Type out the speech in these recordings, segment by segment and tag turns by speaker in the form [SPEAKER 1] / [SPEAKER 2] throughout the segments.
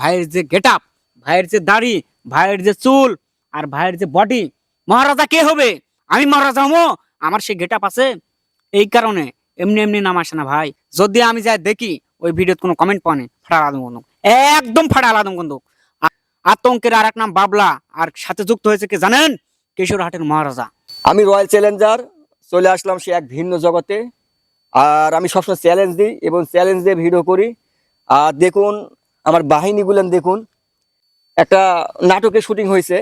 [SPEAKER 1] ভাইয়ের যে get up ভাইয়ের যে দাড়ি, ভাইয়ের যে চুল আর ভাইয়ের যে বডি, মহারাজা কে হবে? আমি মহারাজা হব। আমার সেই গেট আপ আছে। এই কারণে এমনি এমনি নাম আসে না ভাই। যদি আমি যাই দেখি, ওই ভিডিওতে কোনো কমেন্ট পানি ফাটা আলাদম বন্ধু একদম ফাটা আলাদম বন্ধু আতঙ্কের আর এক নাম বাবলা। আর সাথে যুক্ত হয়েছে কি জানেন? কেশরহাটের মহারাজা।
[SPEAKER 2] আমি রয়্যাল চ্যালেঞ্জার। চলে আসলাম সে এক ভিন্ন জগতে। আর আমি সবসময় চ্যালেঞ্জ দিই এবং চ্যালেঞ্জ দিয়ে ভিডিও করি। আর দেখুন আমার বাহিনীগুলো দেখুন একটা নাটকের শুটিং হয়েছে।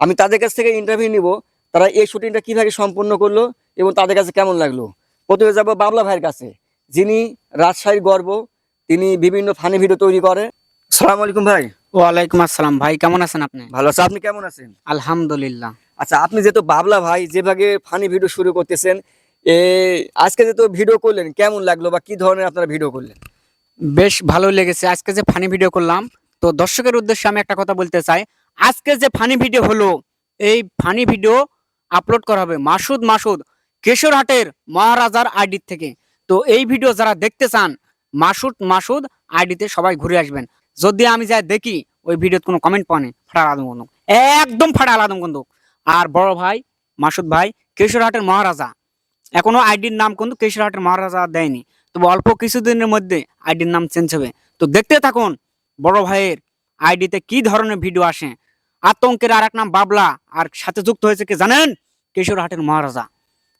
[SPEAKER 2] আমি তাদের কাছ থেকে ইন্টারভিউ নিব তারা এই শুটিংটা কীভাবে সম্পন্ন করল এবং তাদের কাছে কেমন লাগল। প্রথমে যাব বাবলা ভাইয়ের কাছে। যিনি রাজশাহীর গর্ব তিনি বিভিন্ন ফানি ভিডিও তৈরি করে। সালাম আলাইকুম ভাই।
[SPEAKER 1] ওয়ালাইকুম আসসালাম ভাই কেমন আছেন আপনি?
[SPEAKER 2] ভালো আছেন আপনি কেমন আছেন?
[SPEAKER 1] আলহামদুলিল্লাহ।
[SPEAKER 2] আচ্ছা আপনি যেহেতু বাবলা ভাই যেভাবে ফানি ভিডিও শুরু করতেছেন এ আজকে যেহেতু ভিডিও করলেন কেমন লাগল বা কি ধরনের আপনারা ভিডিও করলেন?
[SPEAKER 1] বেশ ভালো লেগেছে। আজকে যে ফানি ভিডিও করলাম, তো দর্শকের উদ্দেশ্যে আমি একটা কথা বলতে চাই। আজকে যে ফানি ভিডিও হলো, এই ফানি ভিডিও আপলোড করা হবে মাসুদ মাসুদ, কেশরহাটের মহারাজার আইডি থেকে। তো এই ভিডিও যারা দেখতে চান, মাসুদ মাসুদ আইডিতে সবাই ঘুরে আসবেন। যদি আমি যাই দেখি, ওই ভিডিওতে কোনো কমেন্ট পানি ফাটা আলাদম বন্ধু একদম ফাটা আলাদম বন্ধু আর বড় ভাই, মাসুদ ভাই, কেশরহাটের মহারাজা। এখনও আইডির নাম কিন্তু কেশরহাটের মহারাজা দেয়নি। তবে অল্প কিছুদিনের মধ্যে আইডির নাম চেঞ্জ হবে। তো দেখতে থাকুন, বড় ভাইয়ের আইডিতে কি ধরনের ভিডিও আসে। আতঙ্কের আর এক নাম বাবলা, আর সাথে যুক্ত হয়েছে কি জানেন? কেশরহাটের মহারাজা।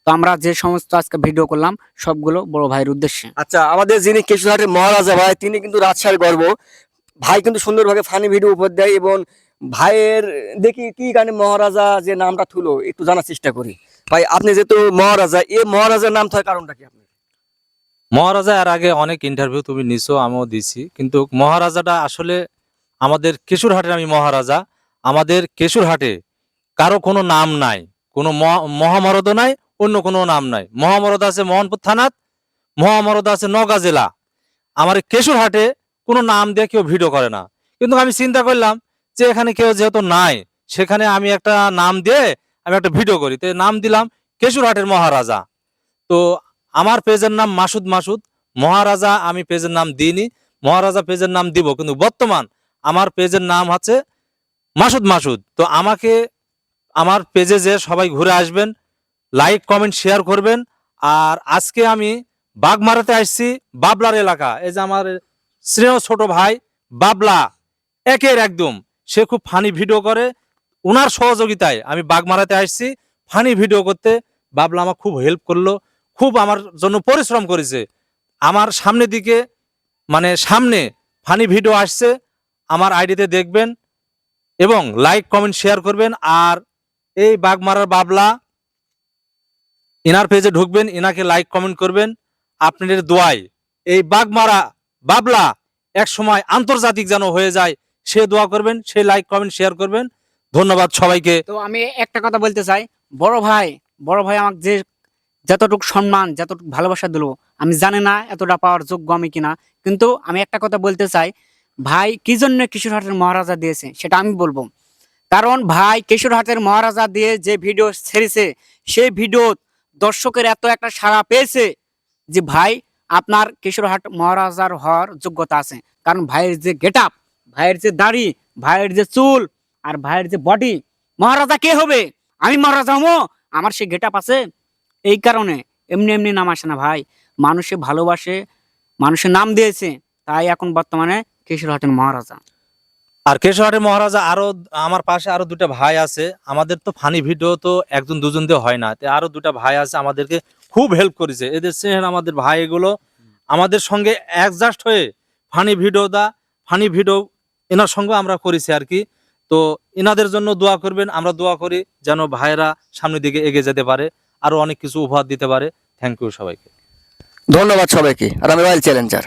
[SPEAKER 1] তো আমরা যে সমস্ত আজকে ভিডিও করলাম, সবগুলো বড় ভাইয়ের উদ্দেশ্যে।
[SPEAKER 2] আচ্ছা আমাদের যিনি কেশরহাটের মহারাজা ভাই, তিনি কিন্তু রাজশাহীর গর্ব। ভাই কিন্তু সুন্দরভাবে ফানি ভিডিও উপর দেয় এবং ভাইয়ের দেখি কি গানে মহারাজা যে নামটা থুলো, একটু জানার চেষ্টা করি। ভাই, আপনি যেহেতু মহারাজা, এই মহারাজার নাম থাকার কারণটা কি আপনি
[SPEAKER 3] মহারাজা, এর আগে অনেক ইন্টারভিউ তুমি নিছো, আমিও দিছি। কিন্তু মহারাজাটা আসলে আমাদের কেশুরহাটের আমি মহারাজা। আমাদের কেশুরহাটে কারও কোনো নাম নাই, কোনো মহা- মহামরদ নাই, অন্য কোনো নাম নাই। মহামরদ আছে মোহনপুর থানাত, মহামরদ আছে নগা জেলা। আমার কেশুরহাটে কোনো নাম দিয়ে কেউ ভিডিও করে না। কিন্তু আমি চিন্তা করলাম যে এখানে কেউ যেহেতু নাই, সেখানে আমি একটা নাম দিয়ে আমি একটা ভিডিও করি। তো নাম দিলাম কেশুরহাটের মহারাজা। তো আমার পেজের নাম মাসুদ মাসুদ, মহারাজা আমি পেজের নাম দিইনি, মহারাজা পেজের নাম দিব, কিন্তু বর্তমান আমার পেজের নাম হচ্ছে মাসুদ মাসুদ। তো আমাকে, আমার পেজে যে সবাই ঘুরে আসবেন লাইক কমেন্ট শেয়ার করবেন, আর আজকে আমি বাগমারাতে আসছি, বাবলার এলাকা। এই যে আমার স্নেহ ছোট ভাই, বাবলা, একের একদম। সে খুব ফানি ভিডিও করে ওনার সহযোগিতায় আমি বাগমারাতে আসছি ফানি ভিডিও করতে। বাবলা আমার খুব হেল্প করল খুব আমার জন্য পরিশ্রম করেছে। আমার সামনের দিকে মানে সামনে ফানি ভিডিও আসছে, আমার আইডিতে দেখবেন এবং লাইক কমেন্ট শেয়ার করবেন। আর এই বাগমারার বাবলা, ইনার পেজে ঢুকবেন, ইনাকে লাইক কমেন্ট করবেন। আপনাদের দোয়ায় এই বাগমারা বাবলা এক সময় আন্তর্জাতিক যেন হয়ে যায়, সে দোয়া করবেন, সে লাইক কমেন্ট শেয়ার করবেন। ধন্যবাদ সবাইকে।
[SPEAKER 1] তো আমি একটা কথা বলতে চাই। বড় ভাই বড় ভাই আমাকে যে যতটুকু সম্মান, যতটুকু ভালোবাসা দিল, আমি জানি না এতটা পাওয়ার যোগ্য আমি কিনা। কিন্তু আমি একটা কথা বলতে চাই, ভাই কি জন্য কিশোরহাটের মহারাজা দিয়েছে, সেটা আমি বলব। কারণ ভাই কিশোরহাটের মহারাজা দিয়ে যে ভিডিও ছেড়েছে, সেই ভিডিও দর্শকের এত একটা সাড়া পেয়েছে যে ভাই আপনার কিশোরহাট মহারাজার হওয়ার যোগ্যতা আছে। কারণ ভাইয়ের যে গেট আপ ভাইয়ের যে দাড়ি, ভাইয়ের যে চুল আর ভাইয়ের যে বডি, মহারাজা কে হবে? আমি মহারাজা হব, আমার সেই গেট আপ আছে। এই কারণে এমনি এমনি নাম আসে না ভাই। মানুষে ভালোবাসে, মানুষের নাম দিয়েছে, তাই এখন বর্তমানে কেশরহাটের মহারাজা।
[SPEAKER 3] আর কেশোহাটের মহারাজা আরও, আমার পাশে আরও দুটা ভাই আছে। আমাদের তো ফানি ভিডিও তো একজন দুজন দিয়ে হয় না। আরও দুটা ভাই আছে আমাদেরকে খুব হেল্প করেছে। এদের স্নেহের আমাদের ভাই এগুলো আমাদের সঙ্গে অ্যাডজাস্ট হয়ে ফানি ভিডিও দা, ফানি ভিডিও এনার সঙ্গে আমরা করেছি আর কি। তো এনাদের জন্য দোয়া করবেন, আমরা দোয়া করি যেন ভাইয়েরা সামনের দিকে এগিয়ে যেতে পারে। আরও অনেক কিছু উপহার দিতে পারে। থ্যাংক ইউ সবাইকে।
[SPEAKER 2] ধন্যবাদ সবাইকে। আর আমি রয়্যাল চ্যালেঞ্জার